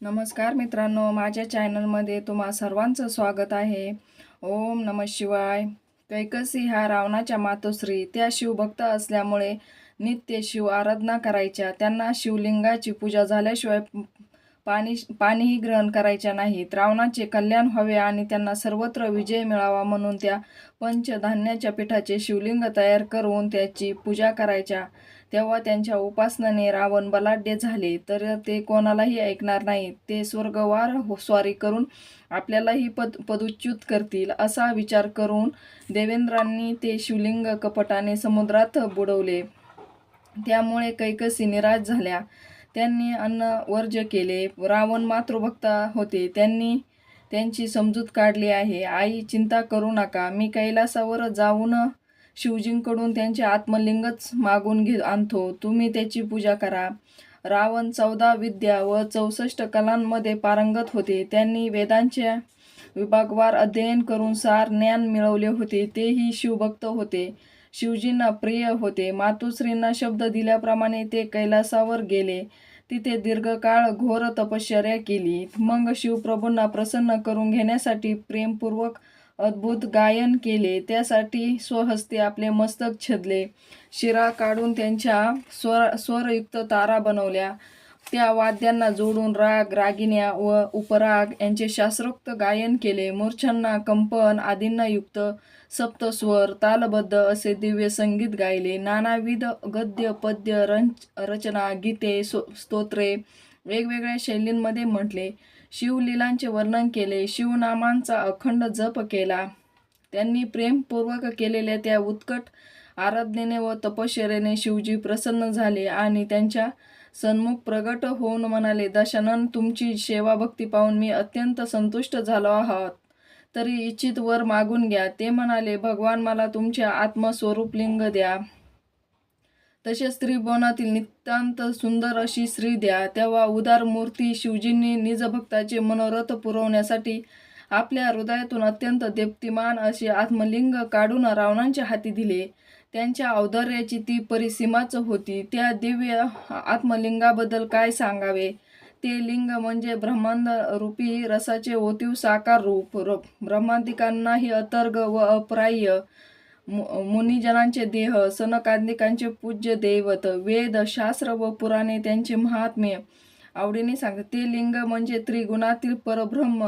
नमस्कार मित्रांनो माझ्या चॅनलमध्ये तुम्हा सर्वांचं स्वागत आहे. ओम नम शिवाय. कैकसी ह्या रावणाच्या मातोश्री. त्या शिवभक्त असल्यामुळे नित्य शिव आराधना करायच्या. त्यांना शिवलिंगाची पूजा झाल्याशिवाय पाणी पाणीही ग्रहण करायच्या नाहीत. रावणाचे कल्याण व्हावे आणि त्यांना सर्वत्र विजय मिळावा म्हणून त्या पंचधान्याच्या पिठाचे शिवलिंग तयार करून त्याची पूजा करायच्या. तेव्हा त्यांच्या उपासनाने रावण बलाढ्य झाले. तर ते कोणालाही ऐकणार नाहीत ते स्वर्गवार हो- स्वारी करून आपल्यालाही पद पदुच्युत करतील असा विचार करून देवेंद्रांनी ते शिवलिंग कपटाने समुद्रात बुडवले. त्यामुळे कैकसी निराश झाल्या. त्यांनी अन्न वर्ज्य केले. रावण मातृभक्ता होते. त्यांनी त्यांची समजूत काढली आहे. आई चिंता करू नका. मी कैलासावर जाऊन शिवजींकडून त्यांचे आत्मलिंगच मागून घे आणतो. तुम्ही त्याची पूजा करा. रावण चौदा विद्या व चौसष्ट कलांमध्ये पारंगत होते. त्यांनी वेदांच्या विभागवार अध्ययन करून सार ज्ञान मिळवले होते. तेही शिवभक्त होते. शिवजींना प्रिय होते. मातुश्रींना शब्द दिल्याप्रमाणे ते कैलासावर गेले. तिथे दीर्घकाळ घोर तपश्चर्या केली. मग शिवप्रभूंना प्रसन्न करून घेण्यासाठी प्रेमपूर्वक अद्भुत गायन केले. त्यासाठी स्वहस्ते आपले मस्तक छेदले. शिरा काढून त्यांच्या स्वर स्वरयुक्त तारा बनवल्या. त्या वाद्यांना जोडून राग रागिण्या व उपराग यांचे शास्त्रोक्त गायन केले. मूर्छांना कंपन आदींना युक्त सप्तस्वर तालबद्ध असे दिव्य संगीत गायले. नानाविध गद्य पद्य रंच रचना गीते सो स्तोत्रे वेगवेगळ्या शैलींमध्ये म्हटले. शिवलीलांचे वर्णन केले. शिवनामांचा अखंड जप केला. त्यांनी प्रेमपूर्वक केलेल्या त्या उत्कट आराधनेने व तपश्चर्याने शिवजी प्रसन्न झाले आणि त्यांच्या सन्मुख प्रगट होऊन म्हणाले दशानन तुमची सेवा भक्ती पाहून मी अत्यंत संतुष्ट झालो आहोत. तरी इच्छित वर मागून घ्या. ते म्हणाले भगवान मला तुमच्या आत्मस्वरूप लिंग द्या. तसेच त्रिभुवनातील नितांत सुंदर अशी श्री द्या. तेव्हा उदार मूर्ती शिवजींनी निजभक्ताचे मनोरथ पुरवण्यासाठी आपल्या हृदयातून अत्यंत देप्तिमान असे आत्मलिंग काढून रावणांच्या हाती दिले. त्यांच्या औदार्याची ती परिसीमाच होती. त्या दिव्य आत्मलिंगाबद्दल काय सांगावे? ते लिंग म्हणजे ब्रह्मांड रूपी रसाचे ओतीव साकार रूप. ब्रह्मांतिकांनाही अतर्ग व अप्राह्य मुनिजनांचे देह सनकांदिकांचे पूज्य दैवत वेद शास्त्र व पुराणे त्यांचे महात्म्य. आवडीने सांगतात ते लिंग म्हणजे त्रिगुणातील परब्रह्म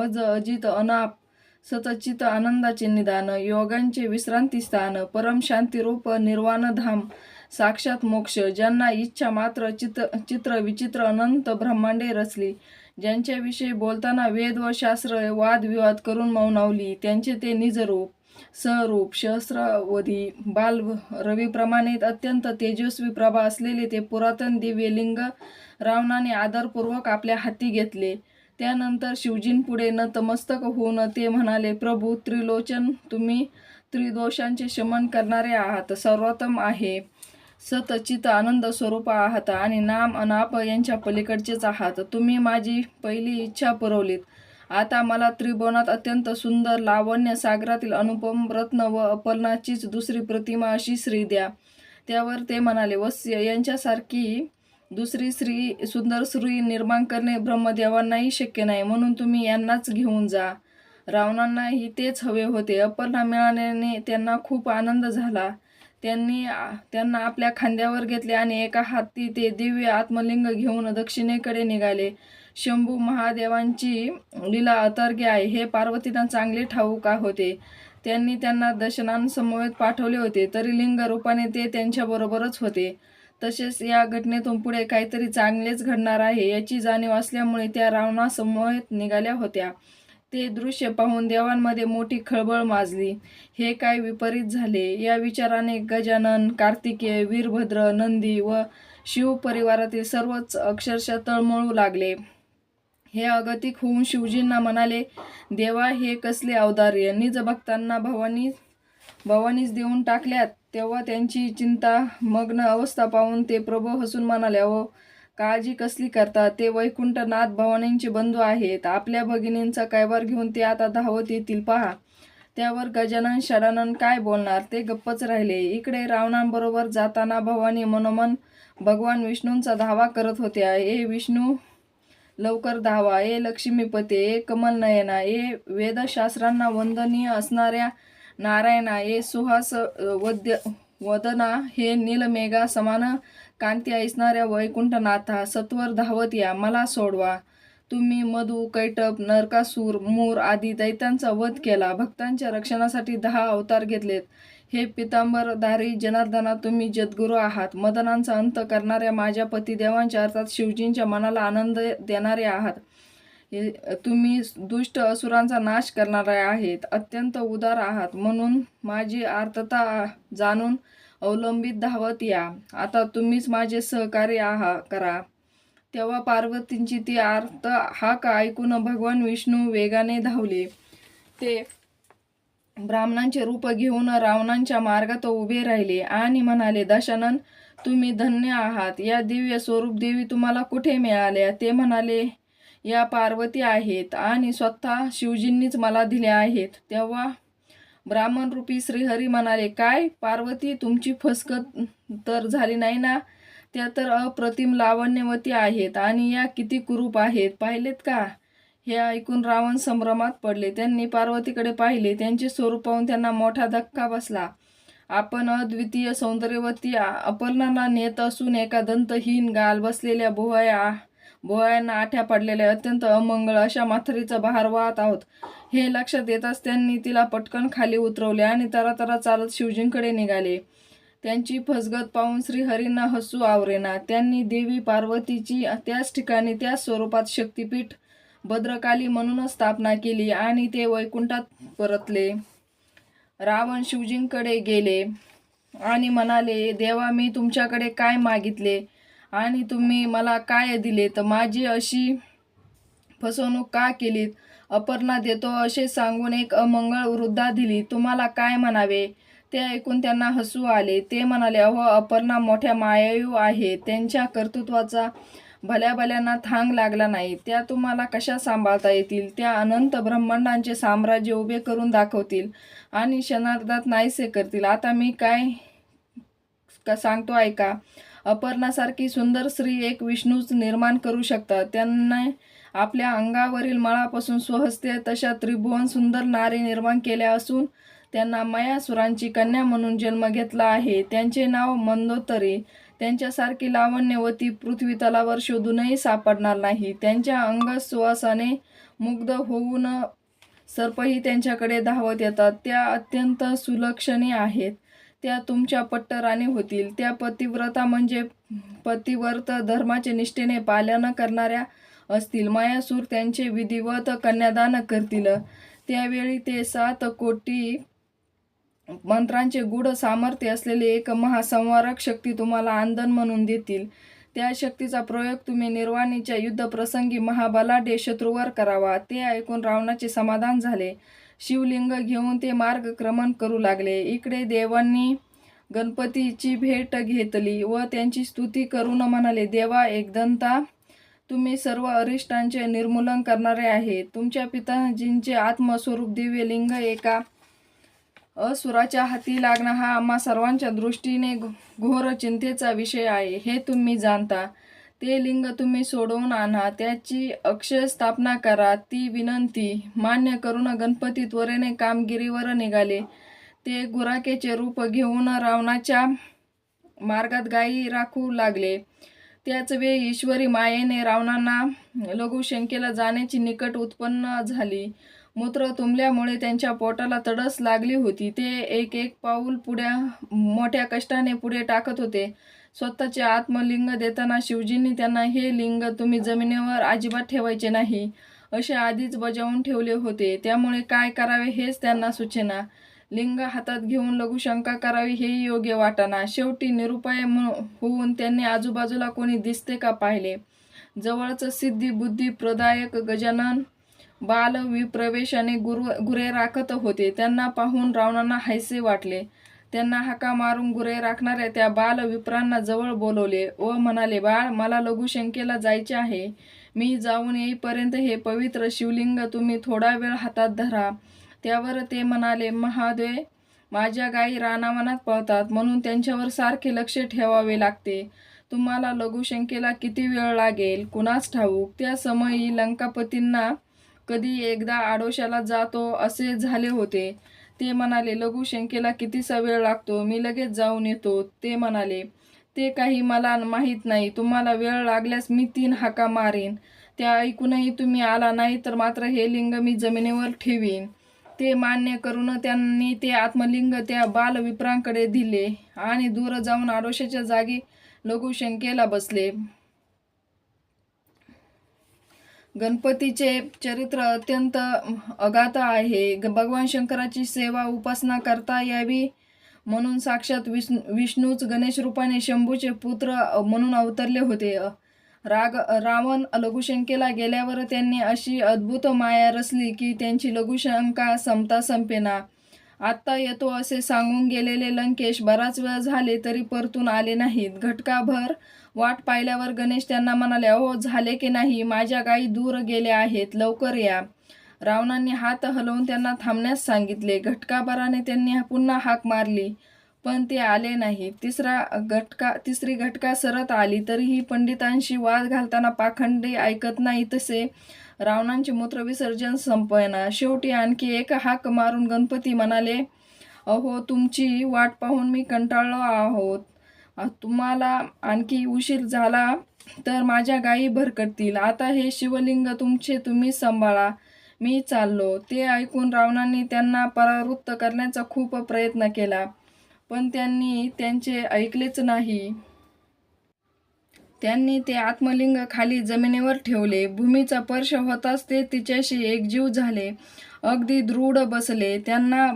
अज अजित अनाप सतचित आनंदाचे निदान योगांचे विश्रांती स्थान परम शांतिरूप निर्वाण धाम साक्षात मोक्ष ज्यांना इच्छा मात्र चित चित्र विचित्र अनंत ब्रह्मांडे रचली. ज्यांच्याविषयी बोलताना वेद व शास्त्र वादविवाद करून मौनावली त्यांचे ते निजरूप स्वरूप सहस्रावधी बाल रवीप्रमाणे अत्यंत तेजस्वी प्रभा असलेले ते पुरातन दिव्य लिंग रावणाने आदरपूर्वक आपल्या हाती घेतले. त्यानंतर शिवजींपुढे नतमस्तक होऊन ते म्हणाले प्रभू त्रिलोचन तुम्ही त्रिदोषांचे शमन करणारे आहात सर्वोत्तम आहे. सतचित आनंद स्वरूप आहात आणि नाम अनाप यांच्या पलीकडचेच आहात. तुम्ही माझी पहिली इच्छा पुरवलीत. आता मला त्रिभुवनात अत्यंत सुंदर लावण्य सागरातील अनुपम रत्न व अपर्णाचीच दुसरी प्रतिमा अशी श्री द्या. त्यावर ते म्हणाले वस्य यांच्यासारखी दुसरी श्री सुंदर श्री निर्माण करणे ब्रह्मदेवांनाही शक्य नाही म्हणून तुम्ही यांनाच घेऊन जा. रावणांनाही तेच हवे होते. अपर्णा मिळाल्याने त्यांना खूप आनंद झाला. त्यांनी त्यांना आपल्या खांद्यावर घेतले आणि एका हाती ते दिव्य आत्मलिंग घेऊन दक्षिणेकडे निघाले. शंभू महादेवांची लीला अतर्ग्य आहे. हे पार्वतींना चांगले ठाऊक होते. त्यांनी त्यांना दशनांसमवेत पाठवले होते. तरी लिंग रूपाने ते त्यांच्याबरोबरच होते. तसेच या घटनेतून पुढे काहीतरी चांगलेच घडणार आहे याची जाणीव असल्यामुळे त्या रावणासमवेत निघाल्या होत्या. ते दृश्य पाहून देवांमध्ये मोठी खळबळ माजली. हे काय विपरीत झाले? या विचाराने गजानन कार्तिकेय वीरभद्र नंदी व शिव परिवारातील सर्वच अक्षरशः तळमळू लागले. हे अगतिक होऊन शिवजींना म्हणाले देवा हे कसले अवदार्य निज भक्तांना भवानी भवानीच देऊन टाकल्यात तेव्हा त्यांची चिंता मग्न अवस्था पाहून ते प्रभू हसून म्हणाले अहो काळजी कसली करता? ते वैकुंठनाथ भवानींचे बंधू आहेत. आपल्या भगिनींचा कैवार घेऊन ते आता धावत येतील पहा. त्यावर गजानन शडानन काय बोलणार? ते गप्पच राहिले. इकडे रावणांबरोबर जाताना भवानी मनोमन भगवान विष्णूंचा धावा करत होत्या. हे विष्णू लवकर धावा. ए लक्ष्मीपते ए कमलनयना ए वेदशास्त्रांना वंदनीय असणाऱ्या नारायणा ए सुहास वद्य वदना हे नीलमेघा समान कांती ऐसणाऱ्या वैकुंठनाथा सत्वर धावत या मला सोडवा. तुम्ही मधु कैटप नरकासूर मूर आदी दैत्यांचा वध केला. भक्तांच्या रक्षणासाठी दहा अवतार घेतलेत. हे पितांबरधारी जनार्दना तुम्ही जदगुरू आहात. मदनांचा अंत करणाऱ्या माझ्या पतिदेवांच्या अर्थात शिवजींच्या मनाला आनंद देणारे आहात. हे तुम्ही दुष्ट असुरांचा नाश करणारे आहेत. अत्यंत उदार आहात. म्हणून माझी आर्तता जाणून अवलंबित धावत या. आता तुम्हीच माझे सहकार्य आहा करा. तेव्हा पार्वतींची ती आर्त हाक ऐकून भगवान विष्णू वेगाने धावले. ते ब्राह्मणांचे रूप घेऊन रावणांच्या मार्गात उभे राहिले आणि म्हणाले दशानन तुम्ही धन्य आहात. या दिव्य स्वरूप देवी तुम्हाला कुठे मिळाल्या ते म्हणाले या पार्वती आहेत आणि स्वतः शिवजींनीच मला दिल्या आहेत. तेव्हा ब्राह्मण रूपी श्रीहरी म्हणाले काय? पार्वती तुमची फसकत तर झाली नाही ना? त्या तर अप्रतिम लावण्यवती आहेत आणि या किती कुरूप आहेत पाहिलेत का? हे ऐकून रावण संभ्रमात पडले. त्यांनी पार्वतीकडे पाहिले. त्यांचे स्वरूप पाहून त्यांना मोठा धक्का बसला. आपण अद्वितीय सौंदर्यवती आ- अपर्णाला नेत असून एका दंतहीन गाल बसलेल्या बोहया भुवयांना आठ्या पडलेल्या अत्यंत अमंगळ अशा माथरीचा बहार वाहत आहोत. हे लक्षात येताच त्यांनी तिला पटकन खाली उतरवले आणि तरातरा चालत शिवजींकडे निघाले. त्यांची फसगत पाहून श्रीहरींना हसू आवरेना. त्यांनी देवी पार्वतीची त्याच ठिकाणी त्याच स्वरूपात शक्तिपीठ भद्रकाली म्हणूनच स्थापना केली आणि ते वैकुंठात परतले. रावण शिवजींकडे गेले आणि म्हणाले देवा मी तुमच्याकडे काय मागितले आणि तुम्ही मला काय दिले तर माझी अशी फसवणूक का केलीत? अपर्णा देतो असे सांगून एक अमंगळ वृद्धा दिली. तुम्हाला काय म्हणावे? ते ऐकून त्यांना हसू आले. ते म्हणाले अहो अपर्णा मोठ्या मायायू आहे. त्यांच्या कर्तृत्वाचा भल्या भल्यांना थांग लागला नाही. त्या तुम्हाला कशा सांभाळता येतील? त्या अनंत ब्रह्मांडांचे साम्राज्य उभे करून दाखवतील आणि क्षणार्धात नाहीसे करतील. आता मी काय का सांगतो ऐका. अपर्णासारखी सुंदर स्त्री एक विष्णूच निर्माण करू शकतात. त्यांना आपल्या अंगावरील मळापासून स्वहस्ते तशा त्रिभुवन सुंदर नारी निर्माण केल्या असून त्यांना मयासुरांची कन्या म्हणून जन्म घेतला आहे. त्यांचे नाव मंदोतरी त्यांच्यासारखी लावण्यवती पृथ्वी तलावर शोधूनही सापडणार नाही. त्यांच्या अंग सुवासाने मुग्ध होऊन सर्पही त्यांच्याकडे धावत येतात. त्या अत्यंत सुलक्षणी आहेत. त्या तुमच्या पट्टराणी होतील. त्या पतिव्रता म्हणजे पतिव्रत धर्माचे निष्ठेने पालन करणाऱ्या असतील. मायासूर त्यांचे विधिवत कन्यादान करतील. त्यावेळी ते सात कोटी मंत्रांचे गूढ सामर्थ्य असलेले एक महासंवारक शक्ती तुम्हाला आंदन म्हणून देतील. त्या शक्तीचा प्रयोग तुम्ही निर्वाणीच्या युद्धप्रसंगी महाबलाढ्य शत्रूवर करावा ते ऐकून रावणाचे समाधान झाले. शिवलिंग घेऊन ते मार्गक्रमण करू लागले. इकडे देवांनी गणपतीची भेट घेतली व त्यांची स्तुती करून म्हणाले देवा एकदंता तुम्ही सर्व अरिष्टांचे निर्मूलन करणारे आहे. तुमच्या पिताजींचे आत्मस्वरूप दिव्य लिंग एका असुराच्या हाती लागणं हा आम्हा सर्वांच्या दृष्टीने घो- घोर चिंतेचा विषय आहे. हे तुम्ही जाणता. ते लिंग तुम्ही सोडवून आणा. त्याची अक्षय स्थापना करा. ती विनंती मान्य करून गणपती त्वरेने कामगिरीवर निघाले. ते गुराकेचे रूप घेऊन रावणाच्या मार्गात गायी राखू लागले. त्याच वेळी ईश्वरी मायेने रावणांना लघुशंकेला जाण्याची निकट उत्पन्न झाली. मूत्र तुंबल्यामुळे त्यांच्या पोटाला तडस लागली होती. ते एक एक पाऊल पुढ्या मोठ्या कष्टाने पुढे टाकत होते. स्वतःचे आत्मलिंग देताना शिवजींनी त्यांना हे लिंग तुम्ही जमिनीवर अजिबात ठेवायचे नाही. असे आधीच बजावून ठेवले होते. त्यामुळे काय करावे हेच त्यांना सूचना. लिंग हातात घेऊन लघुशंका करावी हेही योग्य वाटाना शेवटी निरुपाय होऊन त्यांनी आजूबाजूला कोणी दिसते का पाहिले? जवळच सिद्धी बुद्धी प्रदायक गजानन बाल विप्रवेशाने गुरु गुरे राखत होते. त्यांना पाहून रावणांना हायसे वाटले. त्यांना हाका मारून गुरे राखणाऱ्या त्या बाल विप्रांना जवळ बोलवले व म्हणाले बाळ मला लघुशंकेला जायचे आहे. मी जाऊन येईपर्यंत हे पवित्र शिवलिंग तुम्ही थोडा वेळ हातात धरा त्यावर ते म्हणाले महादेव माझ्या गायी रानावनात पळतात. म्हणून त्यांच्यावर सारखे लक्ष ठेवावे लागते. तुम्हाला लघुशंकेला किती वेळ लागेल? कुणास ठाऊक. त्या समयी लंकापतींना कधी एकदा आडोशाला जातो असे झाले होते. ते म्हणाले लघुशंकेला कितीसा वेळ लागतो? मी लगेच जाऊन येतो. ते म्हणाले ते काही मला माहीत नाही. तुम्हाला वेळ लागल्यास मी तीन हाका मारेन. त्या ऐकूनही तुम्ही आला नाही तर मात्र हे लिंग मी जमिनीवर ठेवीन. ते मान्य करून त्यांनी ते आत्मलिंग त्या बालविप्रांकडे दिले आणि दूर जाऊन आडोशाच्या जागी लघुशंकेला बसले. गणपतीचे चरित्र अत्यंत अगाध आहे. ग- भगवान शंकराची सेवा उपासना करता यावी म्हणून साक्षात विष्णू विष्णूच गणेश रूपाने शंभूचे पुत्र म्हणून अवतरले होते. राग रावण लघुशंकेला गेल्यावर त्यांनी अशी अद्भुत माया रचली की त्यांची लघुशंका संपता संपेना. आत्ता येतो असे सांगून गेलेले लंकेश बराच वेळ झाले तरी परतून आले नाहीत. घटकाभर वाट पाहिल्यावर गणेश त्यांना म्हणाले अहो झाले की नाही? माझ्या गायी दूर गेल्या आहेत. लवकर या. रावणांनी हात हलवून त्यांना थांबण्यास सांगितले. घटकाभराने त्यांनी पुन्हा हाक मारली. पण ते आले नाही. तिसरा घटका तिसरी घटका सरत आली. तरीही पंडितांशी वाद घालताना पाखंडी ऐकत नाही तसे. रावणांचे मूत्रविसर्जन संपना शेवटी आणखी एक हाक मारून गणपती म्हणाले अहो तुमची वाट पाहून मी कंटाळलो आहोत. तुम्हाला आणखी उशीर झाला तर माझ्या गायी भरकटतील. आता हे शिवलिंग तुमचे तुम्ही सांभाळा. मी चाललो. ते ऐकून रावणांनी त्यांना परावृत्त करण्याचा खूप प्रयत्न केला. पण त्यांनी त्यांचे ऐकलेच नाही. त्यांनी ते आत्मलिंग खाली जमिनीवर ठेवले. भूमीचा स्पर्श होताच ते तिच्याशी एकजीव झाले. अगदी दृढ बसले. त्यांना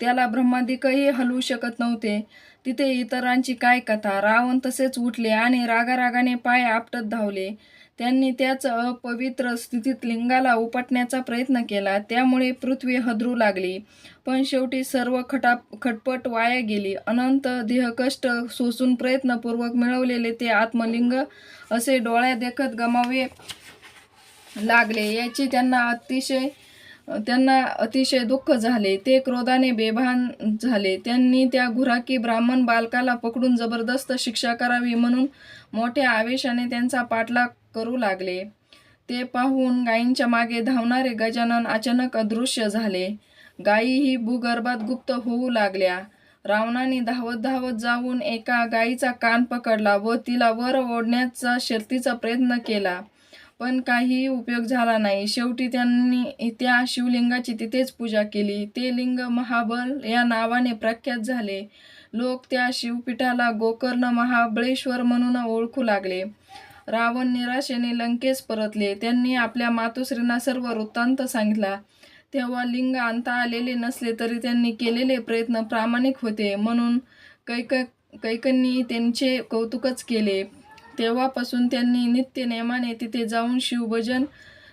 त्याला ब्रह्मादिकही हलवू शकत नव्हते. तिथे इतरांची काय कथा? रावण तसेच उठले आणि रागारागाने पाय आपटत धावले. त्यांनी त्याच अपवित्र स्थितीत लिंगाला उपटण्याचा प्रयत्न केला. त्यामुळे पृथ्वी हदरू लागली. पण शेवटी सर्व खटा खटपट वाया गेली. अनंत देहकष्ट सोसून प्रयत्नपूर्वक मिळवलेले ते आत्मलिंग असे डोळ्या देखत गमावे लागले. याची त्यांना अतिशय त्यांना अतिशय दुःख झाले. ते क्रोधाने बेभान झाले. त्यांनी त्या घुराकी ब्राह्मण बालकाला पकडून जबरदस्त शिक्षा करावी म्हणून मोठ्या आवेशाने त्यांचा पाठलाग करू लागले. ते पाहून गायींच्या मागे धावणारे गजानन अचानक अदृश्य झाले. गायीही भूगर्भात गुप्त होऊ लागल्या. रावणाने धावत धावत जाऊन एका गायीचा कान पकडला व तिला वर ओढण्याचा शर्तीचा प्रयत्न केला. पण काही उपयोग झाला नाही. शेवटी त्यांनी त्या शिवलिंगाची तिथेच पूजा केली. ते लिंग महाबल या नावाने प्रख्यात झाले. लोक त्या शिवपीठाला गोकर्ण महाबळेश्वर म्हणून ओळखू लागले. रावण निराशेने लंकेस परतले. त्यांनी आपल्या मातोश्रींना सर्व वृत्तांत सांगितला. तेव्हा लिंग आणता आलेले नसले तरी त्यांनी केलेले प्रयत्न प्रामाणिक होते. म्हणून कैक कैकंनी त्यांचे कौतुकच केले. तेव्हापासून त्यांनी नित्य नेमाने तिथे जाऊन शिवभजन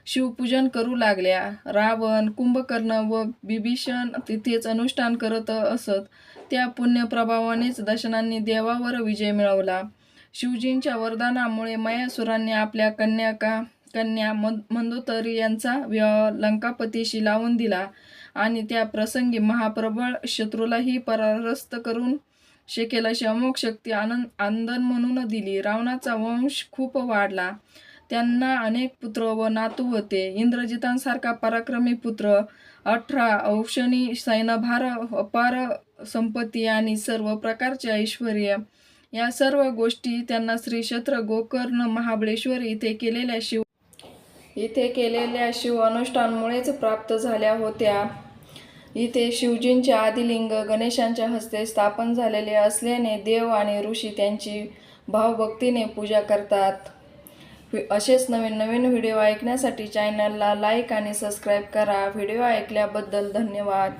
शिवपूजन करू लागल्या. रावण कुंभकर्ण व बिभीषण तिथेच अनुष्ठान करत असत. त्या पुण्यप्रभावानेच दशनांनी देवावर विजय मिळवला. शिवजींच्या वरदानामुळे मयासुरांनी आपल्या कन्या का कन्या मं यांचा विवाह लंकापतीशी लावून दिला आणि त्या प्रसंगी महाप्रबळ शत्रूलाही परारस्त करून शकेल अशी अमोघ शक्ती आनंद आंदन म्हणून दिली. रावणाचा वंश खूप वाढला. त्यांना अनेक पुत्र व नातू होते. इंद्रजितांसारखा पराक्रमी पुत्र अठरा औषणी सैनभार अपार संपत्ती आणि सर्व प्रकारचे ऐश्वर या सर्व गोष्टी त्यांना श्री क्षेत्र गोकर्ण महाबळेश्वर इथे केलेल्या शिव इथे केलेल्या शिव अनुष्ठानमुळेच प्राप्त झाल्या होत्या. इथे शिवजींचे आदिलिंग गणेशांच्या हस्ते स्थापन झालेले असल्याने देव आणि ऋषी त्यांची भावभक्तीने पूजा करतात. असेच नवीन नवीन व्हिडिओ ऐकण्यासाठी चॅनलला लाईक आणि सबस्क्राईब करा. व्हिडिओ ऐकल्याबद्दल धन्यवाद.